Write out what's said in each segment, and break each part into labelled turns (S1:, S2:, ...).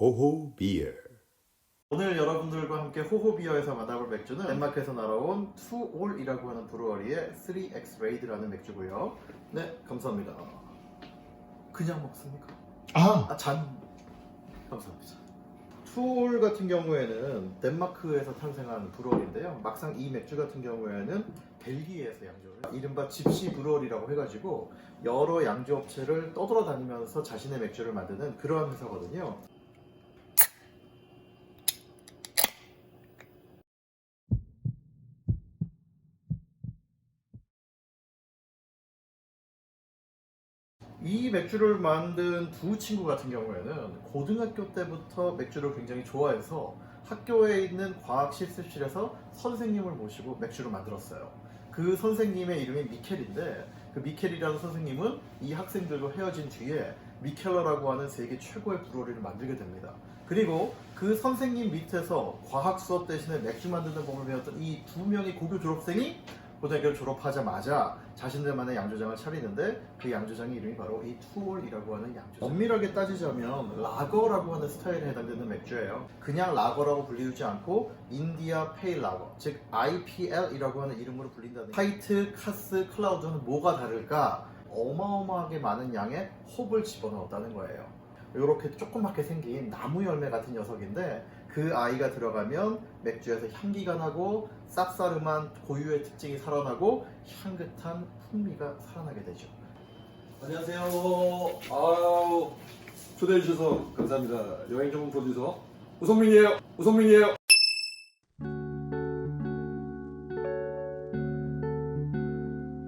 S1: 호호 비어
S2: 오늘 여러분들과 함께 호호비어에서 만나볼 맥주는 덴마크에서 날아온 투올이라고 하는 브루어리의 3X 레이드라는 맥주고요. 네, 감사합니다. 그냥 먹습니까?
S1: 아
S2: 아, 잔. 감사합니다. 투올 같은 경우에는 덴마크에서 탄생한 브루어리인데요. 막상 이 맥주 같은 경우에는 벨기에에서 양조를 이른바 집시 브루어리라고 해가지고 여러 양조 업체를 떠돌아다니면서 자신의 맥주를 만드는 그러한 회사거든요. 이 맥주를 만든 두 친구 같은 경우에는 고등학교 때부터 맥주를 굉장히 좋아해서 학교에 있는 과학 실습실에서 선생님을 모시고 맥주를 만들었어요. 그 선생님의 이름이 미켈인데 그 미켈이라는 선생님은 이 학생들과 헤어진 뒤에 미켈러라고 하는 세계 최고의 브로리를 만들게 됩니다. 그리고 그 선생님 밑에서 과학 수업 대신에 맥주 만드는 법을 배웠던 이 두 명의 고교 졸업생이 고등학교를 졸업하자마자 자신들만의 양조장을 차리는데 그 양조장의 이름이 바로 이 투올이라고 하는 양조장. 엄밀하게 따지자면 라거라고 하는 스타일에 해당되는 맥주예요. 그냥 라거라고 불리우지 않고 인디아 페일 라거, 즉 IPL이라고 하는 이름으로 불린다는. 화이트, 카스, 클라우드는 뭐가 다를까? 어마어마하게 많은 양의 홉을 집어넣었다는 거예요. 이렇게 조그맣게 생긴 나무 열매 같은 녀석인데 그 아이가 들어가면 맥주에서 향기가 나고 쌉싸름한 고유의 특징이 살아나고 향긋한 풍미가 살아나게 되죠.
S3: 안녕하세요. 아우 초대해 주셔서 감사합니다. 여행 전문 프로듀서 우성민이에요. 우성민이에요.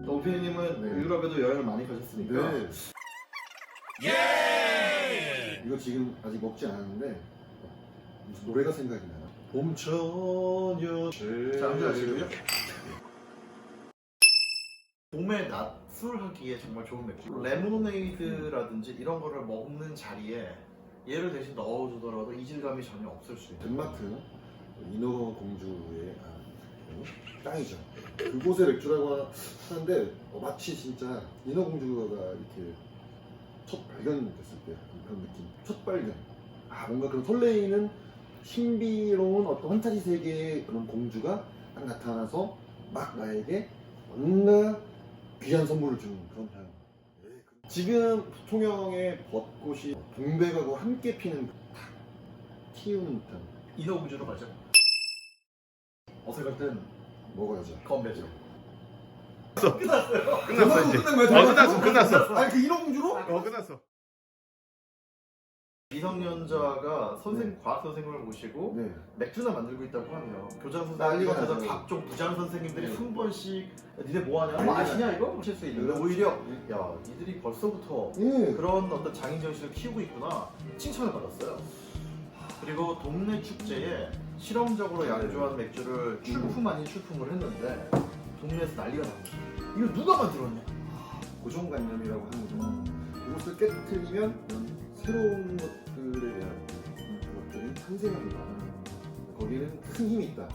S2: 오피디님은 유럽에도 여행을 많이 가셨으니까
S3: 네. 이거 지금 아직 먹지 않았는데 무슨 노래가 생각이 나요. 봄처녀.
S2: 자, 한잔 하시고요. 봄에 낮술 하기에 정말 좋은 맥주. 레모네이드라든지 이런 거를 먹는 자리에 얘를 대신 넣어주더라도 이질감이 전혀 없을 수 있는.
S3: 덴마크 인어 공주의 아, 어? 땅이죠. 그곳의 맥주라고 하- 하는데 어, 마치 진짜 인어 공주가 이렇게 첫 발견됐을 때 그런 느낌. 첫 발견. 아 뭔가 그런 설레이는 신비로운 어떤 환타지 세계의 그런 공주가 딱 나타나서 막 나에게 뭔가 귀한 선물을 주는 그런 향. 지금 통영의 벚꽃이 동백하고 함께 피는 탁 튀우는 듯한
S2: 인어공주로 가죠. 어색할 땐
S3: 먹어야죠.
S2: 건배죠.
S1: 끝났어 이제
S3: 끝난 거야?
S1: 어 끝났어 끝났어
S3: 아니 그 인어공주로?
S1: 어 끝났어
S2: 미성년자가 선생 과학 선생님을 모시고
S3: 네.
S2: 맥주나 만들고 있다고 하면 교장
S3: 난리가
S2: 선생님께서
S3: 나죠.
S2: 각종 부장 선생님들이
S3: 네.
S2: 한 번씩 니네 뭐 하냐?
S3: 난리가
S2: 뭐 아시냐 이거? 하실 수 있는데
S3: 그렇죠.
S2: 오히려 야 니들이 벌써부터
S3: 예.
S2: 그런 어떤 장인 정신을 키우고 있구나 칭찬을 받았어요. 그리고 동네 축제에 실험적으로
S3: 네.
S2: 양조한 맥주를 출품 아닌 출품을 했는데 동네에서 난리가 난 거죠. 이거 누가 만들었냐?
S3: 고정관념이라고 하는 거죠. 이것을 깨뜨리면 새로운 것들에 대한 그것들이 탄생합니다. 거기에는 큰 힘이 있다.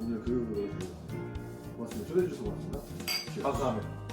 S3: 오늘 그 고맙습니다. 초대해 주셔서 고맙습니다.
S2: 감사합니다.